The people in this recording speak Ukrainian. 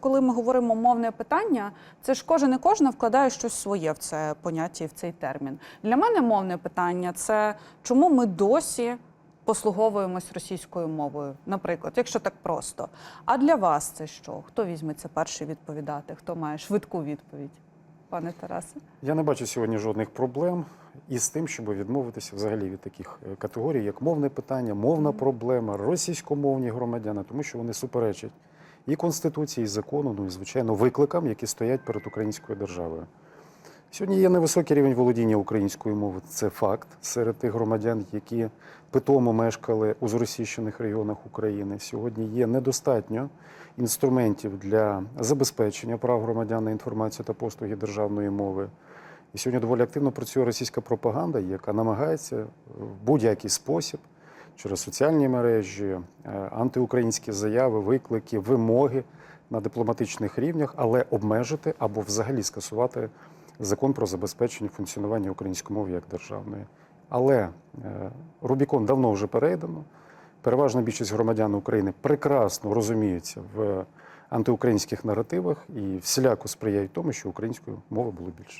Коли ми говоримо мовне питання, це ж кожен і кожна вкладає щось своє в це поняття і в цей термін. Для мене мовне питання це чому ми досі послуговуємось російською мовою, наприклад, якщо так просто. А для вас це що? Хто візьметься перший відповідати? Хто має швидку відповідь, пане Тарасе? Я не бачу сьогодні жодних проблем із тим, щоб відмовитися взагалі від таких е, категорій, як мовне питання, мовна проблема, російськомовні громадяни, тому що вони суперечать і конституції, і закону, ну і звичайно викликам, які стоять перед українською державою. Сьогодні є невисокий рівень володіння українською мовою. Це факт серед тих громадян, які питомо мешкали у зросійщених регіонах України. Сьогодні є недостатньо інструментів для забезпечення прав громадян на інформацію та послуги державної мови. І сьогодні доволі активно працює російська пропаганда, яка намагається в будь-який спосіб через соціальні мережі, е, антиукраїнські заяви, виклики, вимоги на дипломатичних рівнях, але обмежити або взагалі скасувати закон про забезпечення функціонування української мови як державної. Але е, Рубікон давно вже перейдено. Переважна більшість громадян України прекрасно розуміються в антиукраїнських наративах і всіляко сприяють тому, що української мови було більше.